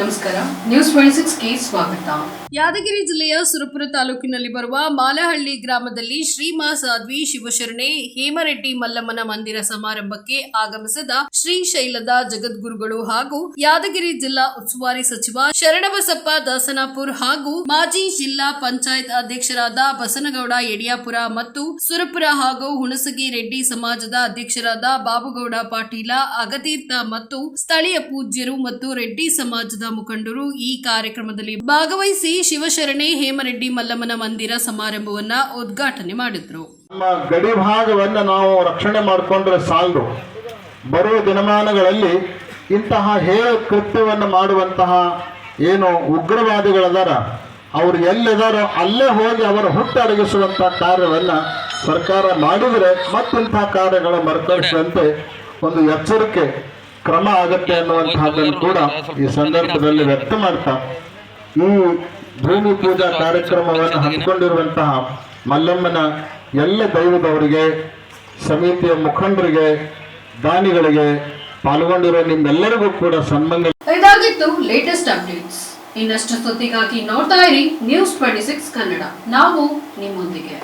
ನಮಸ್ಕಾರ. News twenty ಸಿಕ್ಸ್ಗೆ ಸ್ವಾಗತ. ಯಾದಗಿರಿ ಜಿಲ್ಲೆಯ ಸುರಪುರ ತಾಲೂಕಿನಲ್ಲಿ ಬರುವ ಮಾಲಹಳ್ಳಿ ಗ್ರಾಮದಲ್ಲಿ ಶ್ರೀಮಾ ಸಾಧ್ವಿ ಶಿವಶರಣೆ ಹೇಮರೆಡ್ಡಿ ಮಲ್ಲಮ್ಮನ ಮಂದಿರ ಸಮಾರಂಭಕ್ಕೆ ಆಗಮಿಸಿದ ಶ್ರೀಶೈಲದ ಜಗದ್ಗುರುಗಳು ಹಾಗೂ ಯಾದಗಿರಿ ಜಿಲ್ಲಾ ಉಸ್ತುವಾರಿ ಸಚಿವ ಶರಣಬಸಪ್ಪ ದಾಸನಾಪುರ್ ಹಾಗೂ ಮಾಜಿ ಜಿಲ್ಲಾ ಪಂಚಾಯತ್ ಅಧ್ಯಕ್ಷರಾದ ಬಸನಗೌಡ ಯಡಿಯಾಪುರ ಮತ್ತು ಸುರಪುರ ಹಾಗೂ ಹುಣಸಗಿ ರೆಡ್ಡಿ ಸಮಾಜದ ಅಧ್ಯಕ್ಷರಾದ ಬಾಬುಗೌಡ ಪಾಟೀಲ, ಅಗತೀರ್ಥ ಮತ್ತು ಸ್ಥಳೀಯ ಪೂಜ್ಯರು ಮತ್ತು ರೆಡ್ಡಿ ಸಮಾಜದ ಮುಖಂಡರು ಈ ಕಾರ್ಯಕ್ರಮದಲ್ಲಿ ಭಾಗವಹಿಸಿ ಶಿವಶರಣೆ ಹೇಮರೆಡ್ಡಿ ಮಲ್ಲಮ್ಮನ ಮಂದಿರ ಸಮಾರಂಭವನ್ನ ಉದ್ಘಾಟನೆ ಮಾಡಿದ್ರು. ನಮ್ಮ ಗಡಿ ಭಾಗವನ್ನು ನಾವು ರಕ್ಷಣೆ ಮಾಡಿಕೊಂಡ್ರೆ ಸಾಲದು. ಬರುವ ದಿನಮಾನಗಳಲ್ಲಿ ಇಂತಹ ಹೇಯ ಕೃತ್ಯವನ್ನು ಮಾಡುವಂತಹ ಏನು ಉಗ್ರವಾದಿಗಳದಾರ, ಅವರು ಎಲ್ಲಿದಾರೋ ಅಲ್ಲೇ ಹೋಗಿ ಅವರ ಹುಟ್ಟು ಅಡಗಿಸುವಂಥ ಕಾರ್ಯವನ್ನು ಸರ್ಕಾರ ಮಾಡಿದರೆ ಮತ್ತಿಂತಹ ಕಾರ್ಯಗಳ ಮರುಕಳಿಸುವಂತೆ ಒಂದು ಎಚ್ಚರಿಕೆ ಕ್ರಮ ಆಗತ್ತೆ ಅನ್ನುವಂತಹದ್ದನ್ನು ಕೂಡ ಈ ಸಂದರ್ಭದಲ್ಲಿ ವ್ಯಕ್ತ ಮಾಡ್ತಾ ಈ ಭೂಮಿ ಪೂಜಾ ಕಾರ್ಯಕ್ರಮವನ್ನು ಹಮ್ಮಿಕೊಂಡಿರುವಂತಹ ಮಲ್ಲಮ್ಮನ ಎಲ್ಲ ದೈವದವರಿಗೆ ಸಮಿತಿಯ ಮುಖಂಡರಿಗೆ ದಾನಿಗಳಿಗೆ ಪಾಲ್ಗೊಂಡಿರುವ ನಿಮ್ಮೆಲ್ಲರಿಗೂ ಕೂಡ ಸನ್ಮಂಗ ಇದಾಗಿತ್ತು ಲೇಟೆಸ್ಟ್ ಅಪ್ಡೇಟ್ಸ್ ಇನ್ನಷ್ಟು ಸುದ್ದಿಗಾಗಿ ನೋಡ್ತಾ ಇರಿ ನ್ಯೂಸ್ ಟ್ವೆಂಟಿ ಸಿಕ್ಸ್ ಕನ್ನಡ. ನಾವು ನಿಮ್ಮೊಂದಿಗೆ.